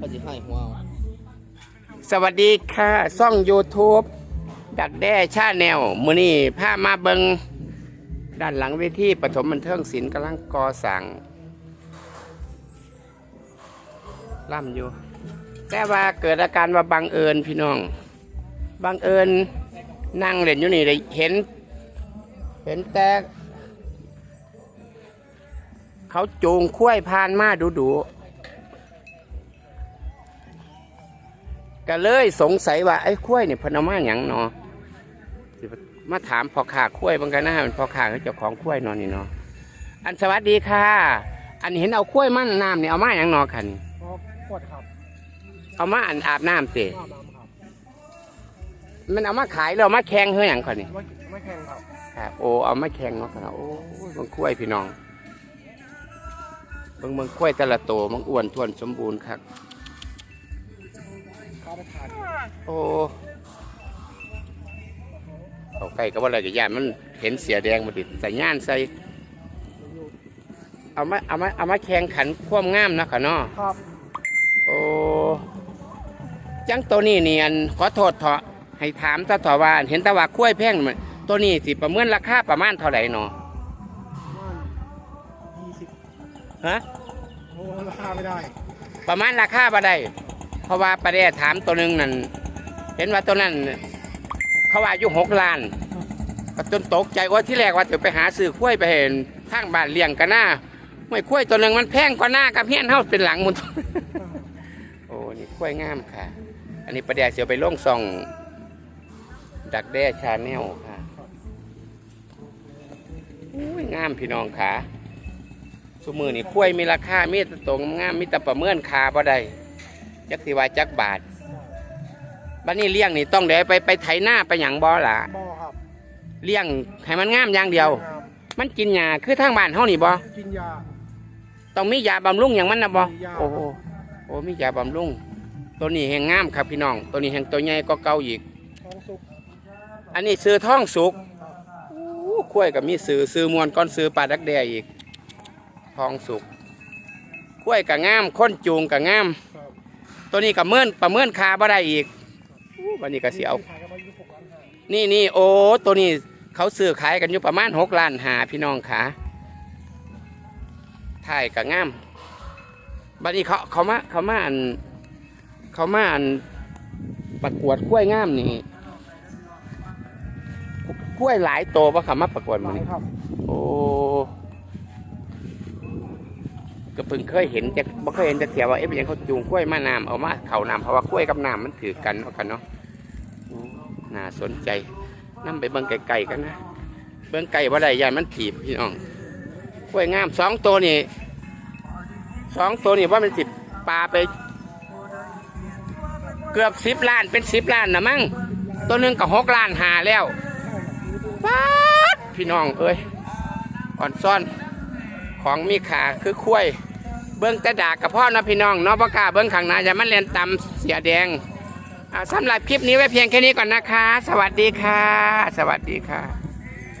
เขาจะให้หัวเอาสวัสดีค่ะซ่อง YouTube ดักแด้ชาแนลมือนี้พามาเบิงด้านหลังเวทีปฐมบันเทิงศิลป์กำลังกอสั่งล่ำอยู่ แต่ว่าเกิดอาการว่าบังเอิญพี่น้อง บังเอิญนั่งเล่นอยู่นี่ได้เห็น เห็นแต่เขาจูงคุ้วยพานมาดูดู ก็เลยสงสัยว่าไอ้คุ้วยเนี่ยเพนเอามาอย่างเนาะสิมาถามพ่อขาคุ้วยบางกันนะเป็นพ่อขาเจ้าของคุ้วยเนอนนี่เนาะอันสวัสดีค่ะ อันเห็นเอาคุ้วยมันน้ำเนี่ยเอามาอย่างเนอคันอ๋อปวดครับเอามาอันอาบน้ำเตะข้าวน้ำครับมันเอามาขายแล้วเอามาแข่งเฮืออย่างก่อนนี่ไม่ไม่แข็งครับครับโอ้เอามาแข่งเนาะครับโอ้ยมันคุ้วยพี่น้องเบิ่งเบิ่งคุ้วยแต่ละโตวมันอ้วนท้วนสมบูรณ์ครับ ข้าวไปทานโอ้เอาใกล้ก็ว่าอะไรจะย่านมันเห็นเสียแดงมาติดใส่ย่านใส่เอามาเอามาเอามาแข่งขันความงามเนาะค่ะเนาะครับโอ้จังตัวนี้เนียนขอโทษเถอะให้ถามตาถอว่าเห็นแตะว่าคุ้วยแพงมันตัวนี้สิประเมินราคาประมาณเท่าไหร่เนาะมันยี่สิบฮะโอ้ราคาไม่ได้ ประมาณราคาบ่ได้เพ ราะว่าประเดี๋ยวถามตัวหนึงนั่นเห็นว่าตัวนั้น เขาว่าอยู่หกล้านจนตกใจว่าที่แรกว่าจะไปหาซื้อข้วยไปเห็นทางบ้านเลี้ยงกันหน้าไม่ข้วยตัวหนึ่งมันแพงกว่าหน้ากับเฮียนเฮาเป็นหลังมุนโอ้นี่ข้วยงามค่ะ อันนี้ประเดี๋ยวเสียวไปล่องซอง ดักแด้ชาแนลค่ะอุ้ยงามพี่น้องค่ะสมือนี่ข้วยมีราคามีต่ตรงงามมีแต่ประเมินคาบ่ได้ จักสิว่าจักบาทบัดนี้เลี้ยงนี่ต้องเดี๋ยวไปไปไถหน้าไปหยังบ่ล่ะบ่อครับเลี้ยงให้มันงามอย่างเดียวงามมันกินหญ้าคือทางบ้านเฮานี่บ่กินยาต้องมียาบำรุงอย่างมันนะบ่มียาโอ้โหโอ้มียาบำรุงตัวนี้แห่งงามครับพี่น้อง ตัวนี้แห่งตัวใหญ่ก็เก่าอีกท้องสุกอันนี้ซื้อท้องสุกอู้ข้วยกับมีซื้อซื้อมวนก้อนซื้อปลาดักแดอีกท้องสุกข้วยกับงามค้นจูงกับงามครับ ตัวนี้กับเมื่นประเมินคาบ่ได้อีกอู้วันนี้ก็สิเอาขายกันมายี่สิบหกล้านห้านี่นี่โอ้ตัวนี้เขาซื้อขายกันอยู่ประมาณหกล้านหาพี่น้องขาถ่ายกับงามบัดนี้เขาเขามาเขามาอันเขามาอันประกวดกล้วยงามนี่กล้วยหลายโตปะเขามาประกวดหมันลายนี่ครับโอ้ ก็เพิ่งเคยเห็นจะไม่เคยเห็นจะเถียว่าเอ๊ะเป็นยังเขาจูงกล้วยมาน้ำเอามาเขาน้ำเพราะว่ากล้วยกับน้ำมันถือกันเอากันเนาะน่าสนใจนั่ไปเบิ่งไก่ๆกันนะเบิ่งไก่ว่าใดยายมันถีบพี่น้องกล้วยงามสองตัวนี่สองตัวนี่ว่ามันสิบปลาไป เกือบสิบล้านเป็นสิบล้านนะมั้งตัวหนึ่งก็หกล้านหาแล้วป๊าดพี่น้องเอ้ยอ่อนซ่อน ของมีขาคือคุ้วยเบื้องแต่ดากกับพ่อนะพี่น้องเนอประกาเบื้องข้างหน้าจะมันเรียนตำเสียแดงสำหรับคลิปนี้ไว้เพียงแค่นี้ก่อนนะคะ สวัสดีค่ะ สวัสดีค่ะ